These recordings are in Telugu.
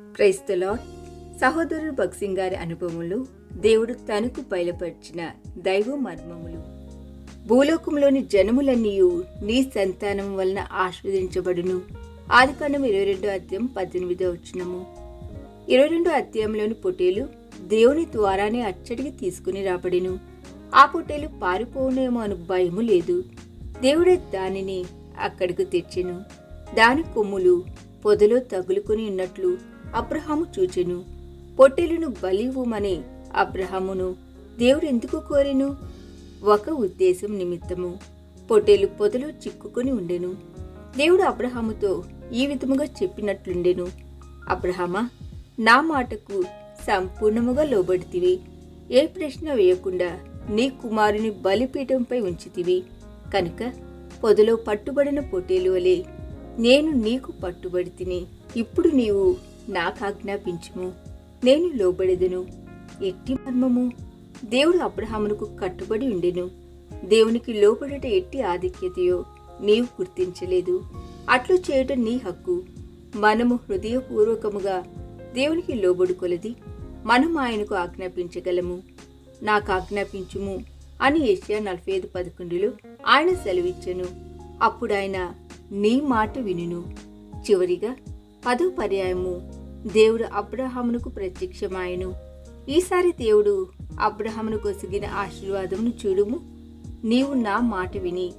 క్రైస్తలో సహోదరుడు భక్సింగ్ గారి అనుభవములు దేవుడు తనకు బయలుపరిచిన దైవ మర్మములు. భూలోకంలోని జనములన్నీ నీ సంతానం వలన ఆస్వాదించబడును ఆదికాండం ఇరవై రెండో అధ్యాయం పద్దెనిమిదో వచ్చినము ఇరవై రెండో అధ్యాయంలోని పొటేలు దేవుని ద్వారానే అచ్చడికి తీసుకుని రాబడిను. ఆ పొటేలు పారిపోవునేమో అను భయము లేదు. దేవుడే దానిని అక్కడికి తెచ్చెను. దాని కొమ్ములు పొదలో తగులుకుని ఉన్నట్లు అబ్రహాము చూచెను. పొట్టెలును బలివ్వమని అబ్రహామును దేవుడు ఎందుకు కోరెను? ఒక ఉద్దేశం నిమిత్తము. పొట్టేలు పొదలో చిక్కుకొని ఉండెను. దేవుడు అబ్రహాముతో ఈ విధముగా చెప్పినట్లుండెను. అబ్రహమా నా మాటకు సంపూర్ణముగా లోబడితివి. ఏ ప్రశ్న వేయకుండా నీ కుమారుని బలిపీఠంపై ఉంచితివి. కనుక పొదలో పట్టుబడిన పొట్టేలు వలె నేను నీకు పట్టుబడి తిని ఇప్పుడు నీవు నాకాజ్ఞాపించుము. నేను లోబడెదును. ఎట్టి మర్మము? దేవుడు అబ్రహామునకు కట్టుబడి ఉండెను. దేవునికి లోబడట ఎట్టి ఆధిక్యతయో నీవు గుర్తించలేదు. అట్లు చేయటం నీ హక్కు. మనము హృదయపూర్వకముగా దేవునికి లోబడుకొలది మనం ఆయనకు ఆజ్ఞాపించగలము. నాకు ఆజ్ఞాపించుము అని ఏషియా నలభై ఐదు పదకొండులో ఆయన సెలవిచ్చను. అప్పుడు ఆయన నీ మాట వినును. చివరిగా పదో పర్యాయము దేవుడు అబ్రహామునకు ప్రత్యక్షమాయను. ఈసారి దేవుడు అబ్రహామును కొసిగిన ఆశీర్వాదమును చూడుము. నీవు నా మాట విని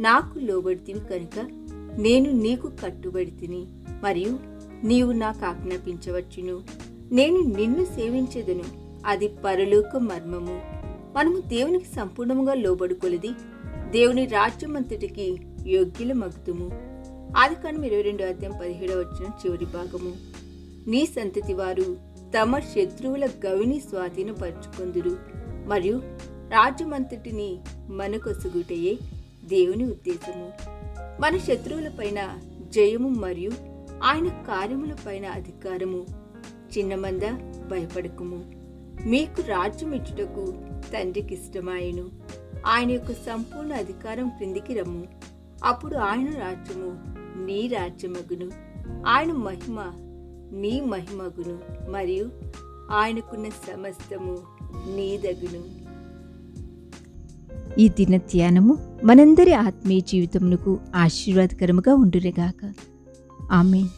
నాకు లోబడితివి కనుక నేను నీకు కట్టుబడి తిని మరియు నీవు నాకు ఆజ్ఞాపించవచ్చును. నేను నిన్ను సేవించెదను. అది పరలోక మర్మము. మనము దేవునికి సంపూర్ణముగా లోబడుకొలిది. దేవుని రాజ్యమంతటికి యోగ్యుల మగుతుము ఆది కాండం ఇరవై రెండు అధ్యాయం పదిహేడవ వచ్చిన చివరి భాగము. నీ సంతతి వారు తమ శత్రువుల గవిని స్వాధీనపరుచుకుందురు మరియు రాజ్యమంతటిని మనకొసుగుటయే దేవుని ఉద్దేశము. మన శత్రువులపైన జయము మరియు ఆయన కార్యములపైన అధికారము చిన్నమంద భయపడకుము. మీకు రాజ్యం ఇచ్చుటకు తండ్రికి ఇష్టమాయను ఆయన యొక్క సంపూర్ణ అధికారం క్రిందికి రమ్ము. అప్పుడు ఆయన రాజ్యము నీ రాజ్యమగును. ఆయన మహిమ నీ మహిమగును మరియు ఆయనకున్న సమస్తము నీదగును. ఈ దిన ధ్యానము మనందరి ఆత్మీయ జీవితమునకు ఆశీర్వాదకరముగా ఉండురేగాక ఆమెన్.